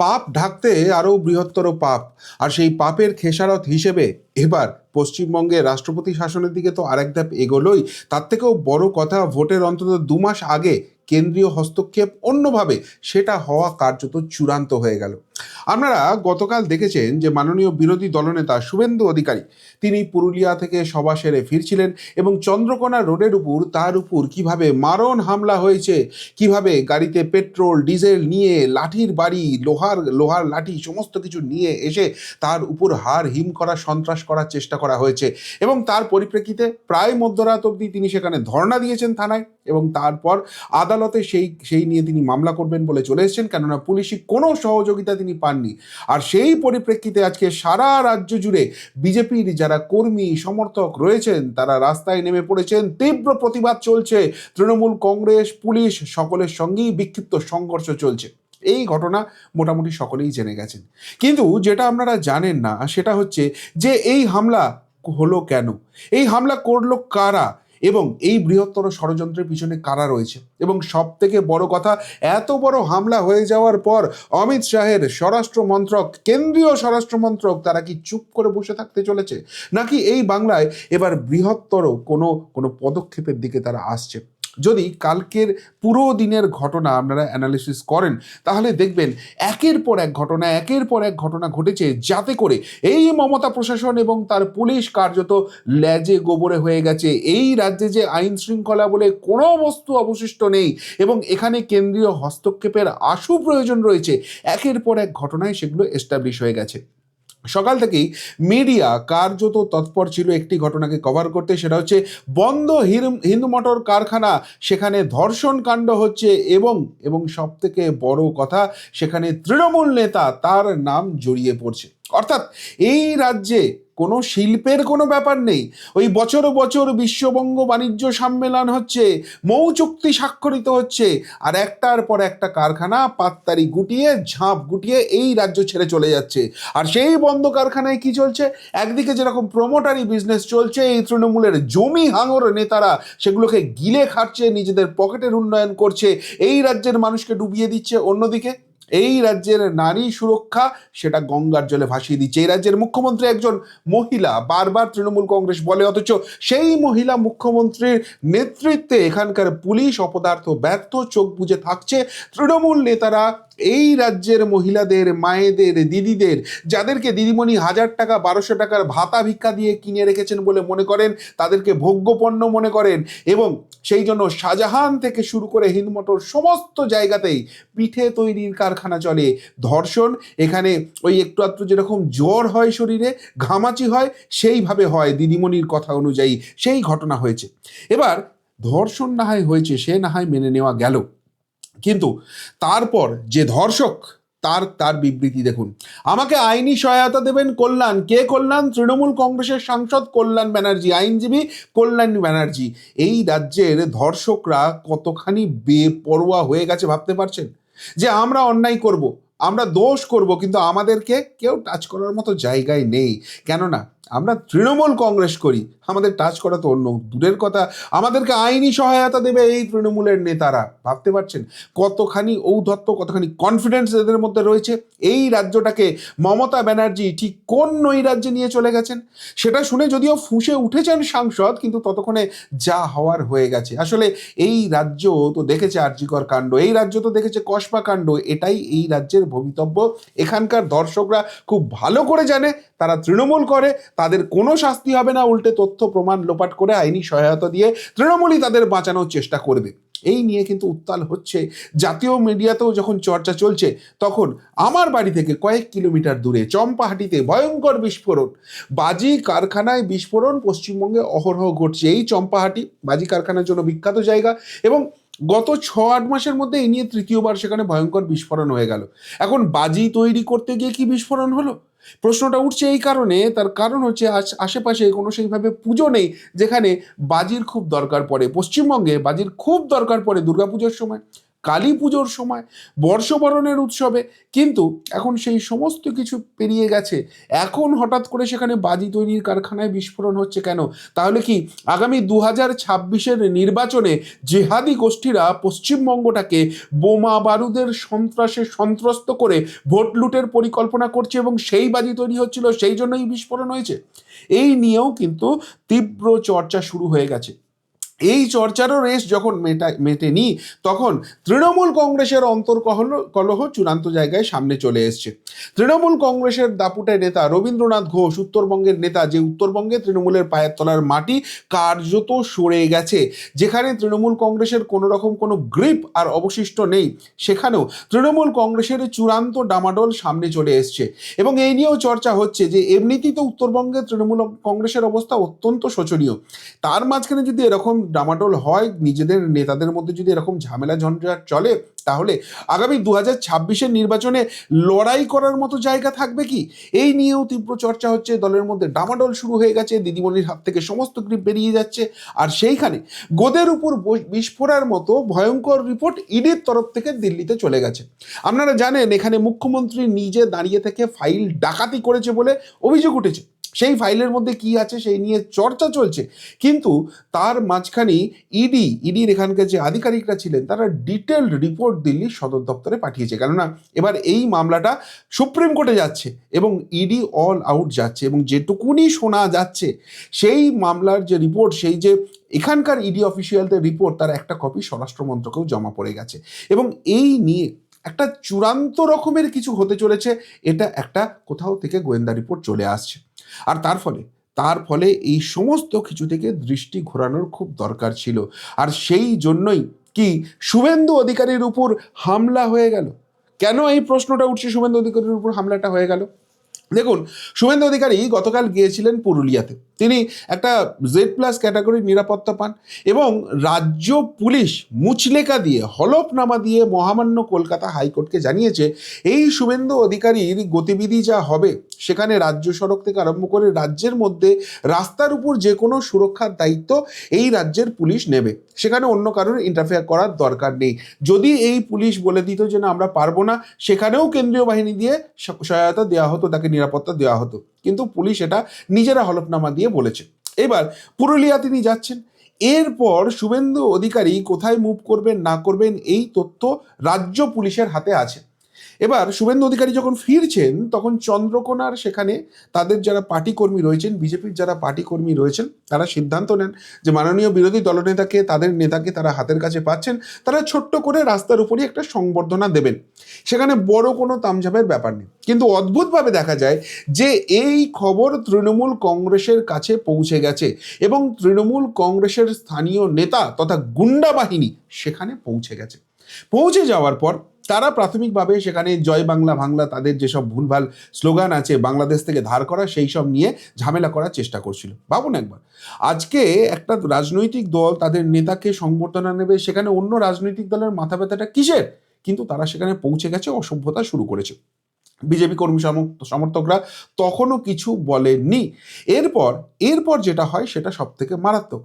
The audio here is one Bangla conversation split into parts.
পাপ ঢাকতে আরও বৃহত্তর পাপ। আর সেই পাপের খেসারত হিসেবে এবার পশ্চিমবঙ্গে রাষ্ট্রপতি শাসনের দিকে তো আরেক ধাপ এগোলোই। তার থেকেও বড় কথা, ভোটের অন্তত দু মাস আগে কেন্দ্রীয় হস্তক্ষেপ অন্যভাবে, সেটা হওয়া কার্যত চূড়ান্ত হয়ে গেল। আপনারা গতকাল দেখেছেন যে মাননীয় বিরোধী দলনেতা শুভেন্দু অধিকারী, তিনি পুরুলিয়া থেকে সভা সেরে ফিরছিলেন এবং চন্দ্রকোনা রোডের উপর তার উপর কীভাবে মারণ হামলা হয়েছে, কীভাবে গাড়িতে পেট্রোল, ডিজেল নিয়ে লাঠির বাড়ি, লোহার লোহার লাঠি সমস্ত কিছু নিয়ে এসে তার উপর হার হিম করা, সন্ত্রাস করার চেষ্টা করা হয়েছে এবং তার পরিপ্রেক্ষিতে প্রায় মধ্যরাত অবধি তিনি সেখানে ধর্ণা দিয়েছেন থানায় এবং তারপর আদালতে সেই সেই নিয়ে তিনি মামলা করবেন বলে চলে এসেছেন। কেননা পুলিশি কোনো সহযোগিতা তিনি পাননি। আর সেই পরিপ্রেক্ষিতে আজকে সারা রাজ্য জুড়ে বিজেপির যারা কর্মী, সমর্থক রয়েছেন, তারা রাস্তায় নেমে পড়েছেন। তীব্র প্রতিবাদ চলছে। তৃণমূল কংগ্রেস, পুলিশ সকলের সঙ্গেই বিক্ষিপ্ত সংঘর্ষ চলছে। এই ঘটনা মোটামুটি সকলেই জেনে গেছেন। কিন্তু যেটা আপনারা জানেন না, সেটা হচ্ছে যে এই হামলা হলো কেন? এই হামলা করল কারা? এবং এই বৃহত্তর ষড়যন্ত্রের পিছনে কারা রয়েছে? এবং সব থেকে বড় কথা, এত বড় হামলা হয়ে যাওয়ার পর অমিত শাহের স্বরাষ্ট্র মন্ত্রক, কেন্দ্রীয় স্বরাষ্ট্র মন্ত্রক তারা কি চুপ করে বসে থাকতে চলেছে? নাকি এই বাংলায় এবার বৃহত্তর কোনো কোনো পদক্ষেপের দিকে তারা আসছে? যদি কালকের পুরো দিনের ঘটনা আপনারা অ্যানালিসিস করেন, তাহলে দেখবেন একের পর এক ঘটনা, একের পর এক ঘটনা ঘটেছে যাতে করে এই মমতা প্রশাসন এবং তার পুলিশ কার্যত ল্যাজে গোবরে হয়ে গেছে। এই রাজ্যে যে আইন শৃঙ্খলা বলে কোনো বস্তু অবশিষ্ট নেই এবং এখানে কেন্দ্রীয় হস্তক্ষেপের আশু প্রয়োজন রয়েছে, একের পর এক ঘটনায় সেগুলো এস্টাবলিশ হয়ে গেছে। সকাল থেকেই মিডিয়া কার্যত তৎপর ছিল একটি ঘটনাকে কভার করতে, সেটা হচ্ছে বন্ধ হিন্দু মোটর কারখানা। সেখানে ধর্ষণ কাণ্ড হচ্ছে এবং এবং সবথেকে বড় কথা, সেখানে তৃণমূল নেতা তার নাম জড়িয়ে পড়ছে। অর্থাৎ এই রাজ্যে কোনো শিল্পের কোনো ব্যাপার নেই। ওই বছর বছর বিশ্ববঙ্গ বাণিজ্য সম্মেলন হচ্ছে, মৌ চুক্তি স্বাক্ষরিত হচ্ছে, আর একটার পর একটা কারখানা পাত্তারি গুটিয়ে, ঝাঁপ গুটিয়ে এই রাজ্য ছেড়ে চলে যাচ্ছে। আর সেই বন্ধ কারখানায় কি চলছে? একদিকে যেরকম প্রমোটারি বিজনেস চলছে, এই তৃণমূলের জমি হাঙর নেতারা সেগুলোকে গিলে খাচ্ছে নিজেদের পকেটের উন্নয়ন করছে, এই রাজ্যের মানুষকে ডুবিয়ে দিচ্ছে। অন্যদিকে এই রাজ্যের নারী সুরক্ষা, সেটা গঙ্গার জলে ভাসিয়ে দিচ্ছে। এই রাজ্যের মুখ্যমন্ত্রী একজন মহিলা, বারবার তৃণমূল কংগ্রেস বলে, অথচ সেই মহিলা মুখ্যমন্ত্রীর নেতৃত্বে এখানকার পুলিশ অপদার্থ ব্যর্থ, চোখ বুঝে থাকছে। তৃণমূল নেতারা এই রাজ্যের মহিলাদের, মায়েদের, দিদিদের, যাদেরকে দিদিমণি হাজার টাকা, বারোশো টাকার ভাতা ভিক্ষা দিয়ে কিনে রেখেছেন বলে মনে করেন, তাদেরকে ভোগ্যপণ্য মনে করেন এবং সেই জন্য শাহজাহান থেকে শুরু করে হিন্দমোটর সমস্ত জায়গাতেই পিঠে তৈরির কারখানা চলে। ধর্ষণ, এখানে ওই একটু আধটু যেরকম জ্বর হয় শরীরে, ঘামাচি হয়, সেইভাবে হয় দিদিমণির কথা অনুযায়ী সেই ঘটনা হয়েছে। এবার ধর্ষণ না হয় হয়েছে, সে না হয় মেনে নেওয়া গেল। কিন্তু তারপর যে ধর্ষক, তার তার বিবৃতি দেখুন। আমাকে আইনি সহায়তা দেবেন কল্যাণ। কে কল্যাণ? তৃণমূল কংগ্রেসের সাংসদ কল্যাণ ব্যানার্জি, আইনজীবী কল্যাণ ব্যানার্জি। এই রাজ্যের ধর্ষকরা কতখানি বেপরোয়া হয়ে গেছে ভাবতে পারছেন? যে আমরা অন্যায় করব, আমরা দোষ করব, কিন্তু আমাদেরকে কেউ টাচ করার মতো জায়গায় নেই। কেননা আমরা তৃণমূল কংগ্রেস করি। আমাদের টাচ করা তো অন্য, দূরের কথা। আমাদেরকে আইনি সহায়তা দেবে এই তৃণমূলের নেতারা। ভাবতে পারছেন? কতখানি ঔদ্ধত্য, কতখানি কনফিডেন্স এদের মধ্যে রয়েছে? এই রাজ্যটাকে মমতা ব্যানার্জি ঠিক কোন নই রাজ্যে নিয়ে চলে গেছেন? সেটা শুনে যদিও ফুঁসে উঠেছেন সাংসদ, কিন্তু ততক্ষণে যা হওয়ার হয়ে গেছে। আসলে এই রাজ্য তো দেখেছে আর্যিকর কাণ্ড, এই রাজ্য তো দেখেছে কসবা কাণ্ড, এটাই এই রাজ্যের ভবিতব্য। এখানকার দর্শকরা খুব ভালো করে জানে, তারা তৃণমূল করে তাদের কোনো শাস্তি হবে না, উল্টে তথ্য, প্রমাণ লোপাট করে আইনি সহায়তা দিয়ে তৃণমূলই তাদের বাঁচানোর চেষ্টা করবে। এই নিয়ে কিন্তু উত্তাল হচ্ছে জাতীয় মিডিয়াতেও যখন চর্চা চলছে, তখন আমার বাড়ি থেকে কয়েক কিলোমিটার দূরে, চম্পাহাটিতে ভয়ঙ্কর বিস্ফোরণ। বাজি কারখানায় বিস্ফোরণ, পশ্চিমবঙ্গে অহরহ ঘটছে। এই চম্পাহাটি বাজি কারখানার জন্য বিখ্যাত জায়গা এবং গত ছ আট মাসের মধ্যে এই নিয়ে তৃতীয়বার সেখানে ভয়ঙ্কর বিস্ফোরণ হয়ে গেল। এখন বাজি তৈরি করতে গিয়ে কি বিস্ফোরণ হলো? প্রশ্নটা উঠছে এই কারণে, তার কারণ হচ্ছে আশেপাশে কোনো সেইভাবে পুজো নেই, যেখানে বাজির খুব দরকার পড়ে। পশ্চিমবঙ্গে বাজির খুব দরকার পড়ে দুর্গাপুজোর সময়। কালী পুজোর সময়, বর্ষবরণের উৎসবে, কিন্তু এখন সেই সমস্ত কিছু পেরিয়ে গেছে। এখন হঠাৎ করে সেখানে বাজি তৈরির কারখানায় বিস্ফোরণ হচ্ছে কেন? তাহলে কি আগামী দু হাজার ছাব্বিশের নির্বাচনে জেহাদি গোষ্ঠীরা পশ্চিমবঙ্গটাকে বোমা বারুদের সন্ত্রাসে সন্ত্রস্ত করে ভোট লুটের পরিকল্পনা করছে এবং সেই বাজি তৈরি হচ্ছিল, সেই জন্যই বিস্ফোরণ হয়েছে? এই নিয়েও কিন্তু তীব্র চর্চা শুরু হয়ে গেছে। এই চর্চারও রেশ যখন মেটা মেটেনি, তখন তৃণমূল কংগ্রেসের অন্তর্কলহ, কলহ চূড়ান্ত জায়গায় সামনে চলে এসছে। তৃণমূল কংগ্রেসের দাপুটে নেতা রবীন্দ্রনাথ ঘোষ, উত্তরবঙ্গের নেতা যে উত্তরবঙ্গে তৃণমূলের পায়ের তলার মাটি কার্যত সরে গেছে, যেখানে তৃণমূল কংগ্রেসের কোনো রকম কোনো গ্রিপ আর অবশিষ্ট নেই, সেখানেও তৃণমূল কংগ্রেসের চূড়ান্ত ডামাডোল সামনে চলে এসছে। এবং এই নিয়েও চর্চা হচ্ছে যে, এমনিতেই তো উত্তরবঙ্গে তৃণমূল কংগ্রেসের অবস্থা অত্যন্ত শোচনীয়। তার মাঝখানে যদি এরকম ডামাডোল হয়, নিজেদের নেতাদের মধ্যে যদি এরকম ঝামেলা ঝঞ্ঝাট চলে, তাহলে আগামী দু হাজার ছাব্বিশের নির্বাচনে লড়াই করার মতো জায়গা থাকবে কি? এই নিয়েও তীব্র চর্চা হচ্ছে দলের মধ্যে। ডামাডোল শুরু হয়ে গেছে, দিদিমণির হাত থেকে সমস্ত গ্রিপ বেরিয়ে যাচ্ছে, আর সেইখানে গোদের উপর বস- বিস্ফোরার মতো ভয়ঙ্কর রিপোর্ট ইডির তরফ থেকে দিল্লিতে চলে গেছে। আপনারা জানেন, এখানে মুখ্যমন্ত্রী নিজে দাঁড়িয়ে থেকে ফাইল ডাকাতি করেছে বলে অভিযোগ উঠেছে। সেই ফাইলের মধ্যে কি আছে সেই নিয়ে চর্চা চলছে। কিন্তু তার মাঝখানেই ইডি ইডির এখানকার যে আধিকারিকরা ছিলেন, তারা ডিটেলড রিপোর্ট দিল্লির সদর দপ্তরে পাঠিয়েছে। কেননা, এবার এই মামলাটা সুপ্রিম কোর্টে যাচ্ছে এবং ইডি অল আউট যাচ্ছে এবং যেটুকুনি শোনা যাচ্ছে, সেই মামলার যে রিপোর্ট সেই যে এখানকার ইডি অফিসিয়ালদের রিপোর্ট তার একটা কপি স্বরাষ্ট্র মন্ত্রকেও জমা পড়ে গেছে। এবং এই নিয়ে একটা চূড়ান্ত রকমের কিছু হতে চলেছে, এটা একটা কোথাও থেকে গোয়েন্দা রিপোর্ট চলে আসছে। আর তার ফলে তার ফলে এই সমস্ত কিছু থেকে দৃষ্টি ঘোরানোর খুব দরকার ছিল। আর সেই জন্যই কি শুভেন্দু অধিকারীর উপর হামলা হয়ে গেল? কেন এই প্রশ্নটা উঠছে শুভেন্দু অধিকারীর উপর হামলাটা হয়ে গেল? দেখুন, শুভেন্দু অধিকারী গতকাল গিয়েছিলেন পুরুলিয়াতে। তিনি একটা জেড প্লাস ক্যাটাগরির নিরাপত্তা পান এবং রাজ্য পুলিশ মুচলেকা দিয়ে, হলফনামা দিয়ে মহামান্য কলকাতা হাইকোর্টকে জানিয়েছে, এই শুভেন্দু অধিকারীর গতিবিধি যা হবে, সেখানে রাজ্য সড়ক থেকে আরম্ভ করে রাজ্যের মধ্যে রাস্তার উপর যে কোনো সুরক্ষার দায়িত্ব এই রাজ্যের পুলিশ নেবে। সেখানে অন্য কারোর ইন্টারফেয়ার করার দরকার নেই। যদি এই পুলিশ বলে দিত যে না, আমরা পারব না, সেখানেও কেন্দ্রীয় বাহিনী দিয়ে সহায়তা দেওয়া হতো তাকে নিরাপত্তা দেওয়া হতো। কিন্তু পুলিশ এটা নিজেরা হলফনামা দিয়ে বলেছে। এবার পুরুলিয়া তিনি যাচ্ছেন। এরপর শুভেন্দু অধিকারী কোথায় মুভ করবেন, না করবেন, এই তথ্য রাজ্য পুলিশের হাতে আছে। এবার শুভেন্দু অধিকারী যখন ফিরছেন, তখন চন্দ্রকোনার সেখানে তাদের যারা পার্টি কর্মী রয়েছেন, বিজেপির যারা পার্টি কর্মী রয়েছেন, তারা সিদ্ধান্ত নেন যে মাননীয় বিরোধী দলনেতাকে, তাদের নেতাকে তারা হাতের কাছে পাচ্ছেন, তারা ছোট্ট করে রাস্তার উপরই একটা সংবর্ধনা দেবেন। সেখানে বড় কোনো তামঝামের ব্যাপার নেই। কিন্তু অদ্ভুতভাবে দেখা যায় যে এই খবর তৃণমূল কংগ্রেসের কাছে পৌঁছে গেছে এবং তৃণমূল কংগ্রেসের স্থানীয় নেতা তথা গুন্ডা বাহিনী সেখানে পৌঁছে গেছে। পৌঁছে যাওয়ার পর তারা প্রাথমিকভাবে সেখানে জয় বাংলা বাংলা তাদের যেসব ভুলভাল স্লোগান আছে বাংলাদেশ থেকে ধার করা, সেই সব নিয়ে ঝামেলা করার চেষ্টা করছিল। ভাবুন একবার, আজকে একটা রাজনৈতিক দল তাদের নেতাকে সংবর্ধনা নেবে, সেখানে অন্য রাজনৈতিক দলের মাথা ব্যথাটা কিসের? কিন্তু তারা সেখানে পৌঁছে গেছে, অসভ্যতা শুরু করেছে। বিজেপি কর্মী সমর্থকরা তখনও কিছু বলেননি। এরপর এরপর যেটা হয় সেটা সব থেকে মারাত্মক।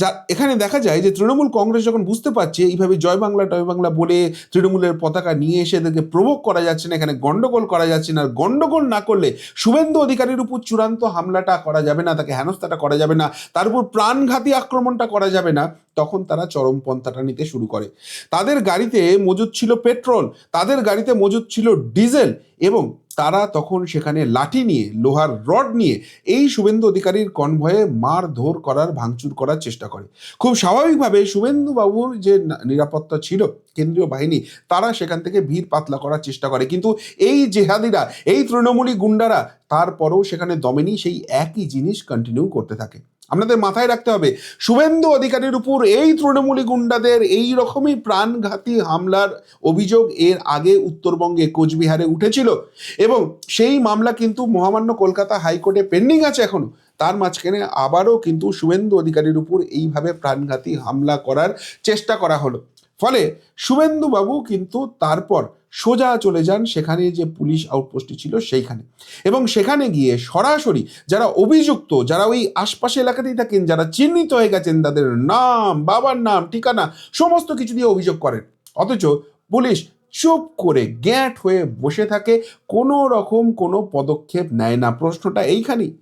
যা এখানে দেখা যায় যে তৃণমূল কংগ্রেস যখন বুঝতে পারছে, এইভাবে জয় বাংলা, টয় বাংলা বলে তৃণমূলের পতাকা নিয়ে এসে এদেরকে প্রভোগ করা যাচ্ছে না, এখানে গণ্ডগোল করা যাচ্ছে না আর গন্ডগোল না করলে শুভেন্দু অধিকারীর উপর চূড়ান্ত হামলাটা করা যাবে না, তাকে হেনস্থাটা করা যাবে না, তার উপর প্রাণঘাতী আক্রমণটা করা যাবে না তখন তারা চরমপন্থাটা নিতে শুরু করে। তাদের গাড়িতে মজুদ ছিল পেট্রোল, তাদের গাড়িতে মজুদ ছিল ডিজেল এবং তারা তখন সেখানে লাঠি নিয়ে, লোহার রড নিয়ে এই শুভেন্দু অধিকারীর কনভয়ে মার মারধর করার, ভাঙচুর করার চেষ্টা করে। খুব স্বাভাবিকভাবে শুভেন্দু বাবুর যে নিরাপত্তা ছিল, কেন্দ্রীয় বাহিনী, তারা সেখান থেকে ভিড় পাতলা করার চেষ্টা করে। কিন্তু এই জেহাদিরা, এই তৃণমূলী গুন্ডারা, তারপরেও সেখানে দমেনি সেই একই জিনিস কন্টিনিউ করতে থাকে। আপনাদের মাথায় রাখতে হবে, শুভেন্দু অধিকারীর উপর এই তৃণমূলী গুন্ডাদের এই রকমই প্রাণঘাতী হামলার অভিযোগ এর আগে উত্তরবঙ্গে কোচবিহারে উঠেছিল এবং সেই মামলা কিন্তু মহামান্য কলকাতা হাইকোর্টে পেন্ডিং আছে এখনও। তার মাঝখানে আবারও কিন্তু শুভেন্দু অধিকারীর উপর এইভাবে প্রাণঘাতী হামলা করার চেষ্টা করা হলো। ফলে শুভেন্দু বাবু কিন্তু তারপর সোজা চলে যান সেখানে যে পুলিশ আউটপোস্টটি ছিল সেইখানে। এবং সেখানে গিয়ে সরাসরি যারা অভিযুক্ত, যারা ওই আশপাশে এলাকাতেই থাকেন, যারা চিহ্নিত হয়ে গেছেন, তাদের নাম, বাবার নাম, ঠিকানা, সমস্ত কিছু দিয়ে অভিযোগ করেন। অথচ পুলিশ চুপ করে গ্যাট হয়ে বসে থাকে, কোনো রকম কোনো পদক্ষেপ নেয় না। প্রশ্নটা এইখানেই।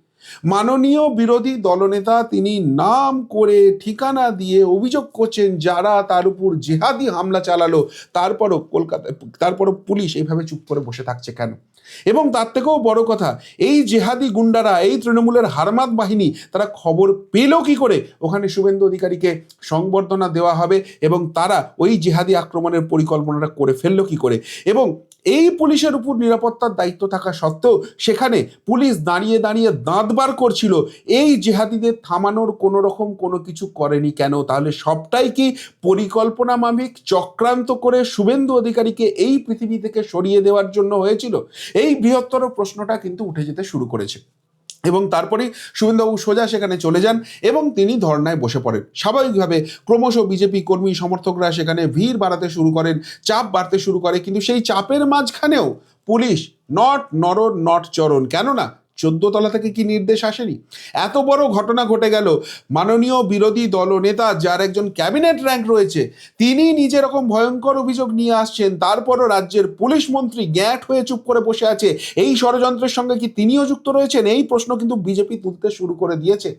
মাননীয় বিরোধী দলনেতা তিনি নাম করে ঠিকানা দিয়ে অভিযোগ করছেন যারা তার উপর জেহাদি হামলা চালালো, তারপরও কলকাতা, তারপরও পুলিশ এইভাবে চুপ করে বসে থাকছে কেন? এবং তার থেকেও বড় কথা, এই জেহাদি গুন্ডারা, এই তৃণমূলের হারমাত বাহিনী, তারা খবর পেল কি করে? ওখানে শুভেন্দু অধিকারীকে সংবর্ধনা দেওয়া হবে এবং তারা ওই জেহাদি আক্রমণের পরিকল্পনাটা করে ফেলল কি করে? এবং এই পুলিশের উপর নিরাপত্তার দায়িত্ব থাকা সত্ত্বেও সেখানে পুলিশ দাঁড়িয়ে দাঁড়িয়ে দাঁত বার করছিল। এই জেহাদিদের থামানোর কোনো রকম কোনো কিছু করেনি কেন? তাহলে সবটাই কি পরিকল্পনা মাফিক, চক্রান্ত করে শুভেন্দু অধিকারীকে এই পৃথিবী থেকে সরিয়ে দেওয়ার জন্য হয়েছিল? এই বৃহত্তর প্রশ্নটা কিন্তু উঠে যেতে শুরু করেছে। এবং তারপরেই শুভেন্দুবাবু সোজা সেখানে চলে যান এবং তিনি ধর্নায় বসে পড়েন। স্বাভাবিকভাবে ক্রমশ বিজেপি কর্মী সমর্থকরা সেখানে ভিড় বাড়াতে শুরু করেন, চাপ বাড়তে শুরু করে। কিন্তু সেই চাপের মাঝখানেও পুলিশ নট নরন নট চরণ, কেননা তলা থেকে কি নির্দেশ আসেনি? এত বড় ঘটনা ঘটে গেল। মাননীয় বিরোধী দলনেতা যার একজন ক্যাবিনেট র্যাঙ্ক রয়েছে তিনি নিজে রকম ভয়ঙ্কর অভিযোগ নিয়ে আসছেন। তারপরও রাজ্যের পুলিশ মন্ত্রী গ্যাট হয়ে চুপ করে বসে আছে। এই ষড়যন্ত্রের সঙ্গে কি তিনিও যুক্ত রয়েছেন? এই প্রশ্ন কিন্তু বিজেপি তুলতে শুরু করে দিয়েছে।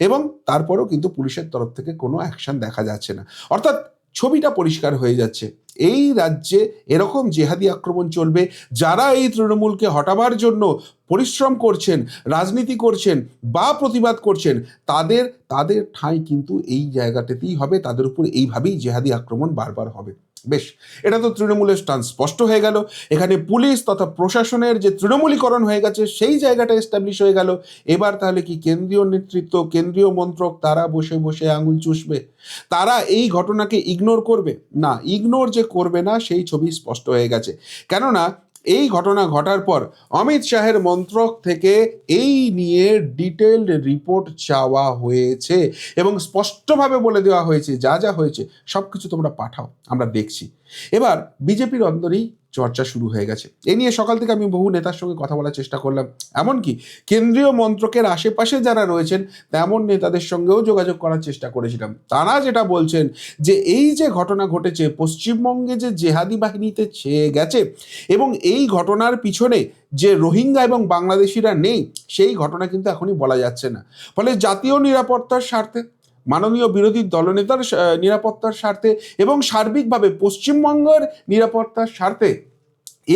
এবং তারপরও কিন্তু পুলিশের তরফ থেকে কোনো অ্যাকশন দেখা যাচ্ছে না। অর্থাৎ ছবিটা পরিষ্কার হয়ে যাচ্ছে। এই রাজ্যে এরকম জেহাদি আক্রমণ চলবে, যারা এই তৃণমূলকে হটাবার জন্য পরিশ্রম করছেন, রাজনীতি করছেন বা প্রতিবাদ করছেন, তাদের তাদের ঠাঁই কিন্তু এই জায়গাটাতেই হবে, তাদের উপর এইভাবেই জেহাদি আক্রমণ বারবার হবে। বেশ, এটা তো তৃণমূলের স্টান স্পষ্ট হয়ে গেল। এখানে পুলিশ তথা প্রশাসনের যে তৃণমূলীকরণ হয়ে গেছে, সেই জায়গাটা এস্টাবলিশ হয়ে গেল। এবার তাহলে কি কেন্দ্রীয় নেতৃত্ব, কেন্দ্রীয় মন্ত্রক, তারা বসে বসে আঙুল চুষবে? তারা এই ঘটনাকে ইগনোর করবে? না ইগনোর যে করবে না, সেই ছবি স্পষ্ট হয়ে গেছে। কেননা এই ঘটনা ঘটার পর অমিত শাহের মন্ত্রক থেকে এই নিয়ে ডিটেলড রিপোর্ট চাওয়া হয়েছে এবং স্পষ্টভাবে বলে দেওয়া হয়েছে, যা যা হয়েছে সব কিছু তোমরা পাঠাও, আমরা দেখছি। এবার বিজেপির অন্দরেই চর্চা শুরু হয়ে গেছে। এ নিয়ে সকাল থেকে আমি বহু নেতার সঙ্গে কথা বলার চেষ্টা করলাম। এমনকি কেন্দ্রীয় মন্ত্রকের আশেপাশে যারা রয়েছেন, তেমন নেতাদের সঙ্গেও যোগাযোগ করার চেষ্টা করেছিলাম। তারা যেটা বলছেন যে, এই যে ঘটনা ঘটেছে, পশ্চিমবঙ্গে যে জেহাদি বাহিনীতে ছেয়ে গেছে এবং এই ঘটনার পিছনে যে রোহিঙ্গা এবং বাংলাদেশিরা নেই, সেই ঘটনা কিন্তু এখনই বলা যাচ্ছে না। ফলে জাতীয় নিরাপত্তার স্বার্থে মাননীয় বিরোধী দলনেতার নিরাপত্তার স্বার্থে এবং সার্বিকভাবে পশ্চিমবঙ্গের নিরাপত্তার স্বার্থে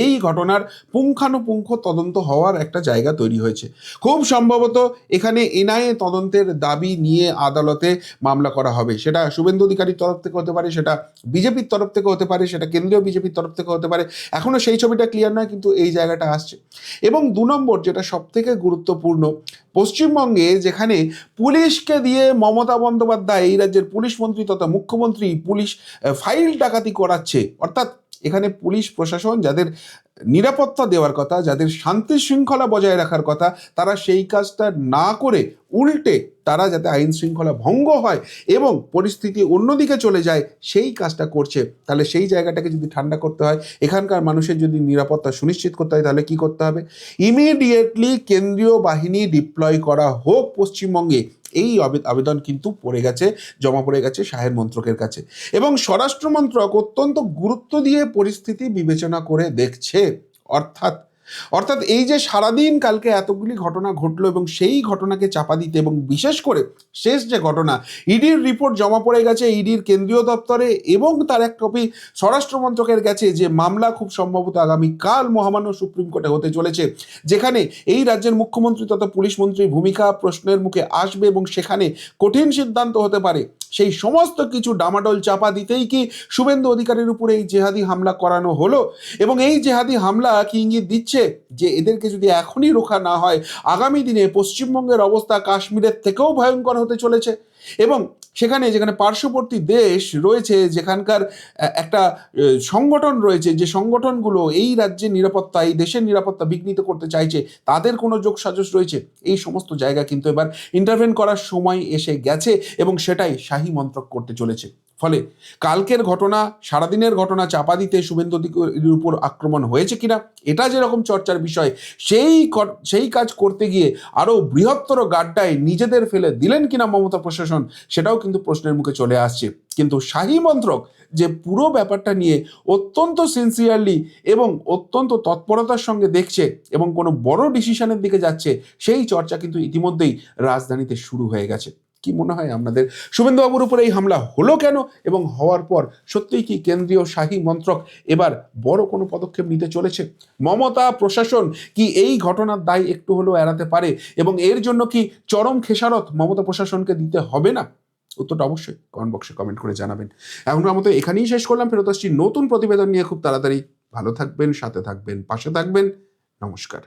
এই ঘটনার পুঙ্খানুপুঙ্খ তদন্ত হওয়ার একটা জায়গা তৈরি হয়েছে। খুব সম্ভবত এখানে এনআইএ তদন্তের দাবি নিয়ে আদালতে মামলা করা হবে। সেটা শুভেন্দু অধিকারীর তরফ থেকে হতে পারে, সেটা বিজেপির তরফ থেকে হতে পারে, সেটা কেন্দ্রীয় বিজেপির তরফ থেকে হতে পারে। এখনও সেই ছবিটা ক্লিয়ার নয়, কিন্তু এই জায়গাটা আসছে। এবং দু নম্বর যেটা সব থেকে গুরুত্বপূর্ণ, পশ্চিমবঙ্গে যেখানে পুলিশকে দিয়ে মমতা বন্দ্যোপাধ্যায়, এই রাজ্যের পুলিশ মন্ত্রী তথা মুখ্যমন্ত্রী পুলিশ ফাইল ডাকাতি করাচ্ছে, অর্থাৎ এখানে পুলিশ, প্রশাসন যাদের নিরাপত্তা দেওয়ার কথা, যাদের শান্তি শৃঙ্খলা বজায় রাখার কথা, তারা সেই কাজটা না করে উল্টে তারা যাতে আইন শৃঙ্খলা ভঙ্গ হয় এবং পরিস্থিতি অন্যদিকে চলে যায়, সেই কাজটা করছে। তাহলে সেই জায়গাটাকে যদি ঠান্ডা করতে হয়, এখানকার মানুষের যদি নিরাপত্তা সুনিশ্চিত করতে হয়, তাহলে কি করতে হবে? ইমিডিয়েটলি কেন্দ্রীয় বাহিনী ডিপ্লয় করা হোক পশ্চিমবঙ্গে এই আবে- আবেদন কিন্তু পড়ে গেছে, জমা পড়ে গেছে শাহের মন্ত্রকের কাছে। এবং স্বরাষ্ট্র মন্ত্রক অত্যন্ত গুরুত্ব দিয়ে পরিস্থিতি বিবেচনা করে দেখছে। অর্থাৎ অর্থাৎ এই যে সারাদিন কালকে এতগুলি ঘটনা ঘটলো এবং সেই ঘটনাকে চাপা দিতে এবং বিশেষ করে শেষ যে ঘটনা, ইডির রিপোর্ট জমা পড়ে গেছে ইডির কেন্দ্রীয় দপ্তরে এবং তার এক কপি স্বরাষ্ট্র মন্ত্রকের কাছে যে মামলা খুব সম্ভবত আগামীকাল মহামান্য সুপ্রিম কোর্টে হতে চলেছে, যেখানে এই রাজ্যের মুখ্যমন্ত্রী তথা পুলিশ মন্ত্রীর ভূমিকা প্রশ্নের মুখে আসবে এবং সেখানে কঠিন সিদ্ধান্ত হতে পারে। সেই সমস্ত কিছু ডামাডোল চাপা দিতেই কি শুভেন্দু অধিকারীর উপরে এই জেহাদি হামলা করানো হলো? এবং এই জেহাদি হামলা কি ইঙ্গিত দিচ্ছে? যে এদেরকে যদি এখনই রোখা না হয়, আগামী দিনে পশ্চিমবঙ্গের অবস্থা কাশ্মীরের থেকেও ভয়ঙ্কর হতে চলেছে। এবং সেখানে যেখানে পার্শ্ববর্তী দেশ রয়েছে, যেখানকার একটা সংগঠন রয়েছে, যে সংগঠনগুলো এই রাজ্যের নিরাপত্তা, এই দেশের নিরাপত্তা বিঘ্নিত করতে চাইছে, তাদের কোনো যোগ সাজস রয়েছে? এই সমস্ত জায়গা কিন্তু এবার ইন্টারভেন করার সময় এসে গেছে এবং সেটাই শাহী মন্ত্রক করতে চলেছে। ফলে কালকের ঘটনা, সারাদিনের ঘটনা চাপা দিতে শুভেন্দু অধিকারীর উপর আক্রমণ হয়েছে কিনা, এটা যেরকম চর্চার বিষয়, সেই সেই কাজ করতে গিয়ে আরও বৃহত্তর গাড্ডায় নিজেদের ফেলে দিলেন কিনা মমতা প্রশাসন, সেটাও কিন্তু প্রশ্নের মুখে চলে আসছে। কিন্তু শাহী মন্ত্রক যে পুরো ব্যাপারটা নিয়ে অত্যন্ত সিনসিয়ারলি এবং অত্যন্ত তৎপরতার সঙ্গে দেখছে এবং কোনো বড় ডিসিশনের দিকে যাচ্ছে, সেই চর্চা কিন্তু ইতিমধ্যেই রাজধানীতে শুরু হয়ে গেছে। কি মনে হয় আপনাদের শুভেন্দুবাবুর উপরে এই হামলা হলো কেন? এবং হওয়ার পর সত্যিই কি কেন্দ্রীয় শাহী মন্ত্রক এবার বড় কোনো পদক্ষেপ নিতে চলেছে? মমতা, প্রশাসন কি এই ঘটনার দায় একটু হলেও এড়াতে পারে? এবং এর জন্য কি চরম খেসারত মমতা প্রশাসনকে দিতে হবে না? উত্তরটা অবশ্যই কমেন্ট বক্সে কমেন্ট করে জানাবেন। এখনকার মতো এখানেই শেষ করলাম। ফেরত আসছি নতুন প্রতিবেদন নিয়ে। খুব তাড়াতাড়ি ভালো থাকবেন, সাথে থাকবেন, পাশে থাকবেন। নমস্কার।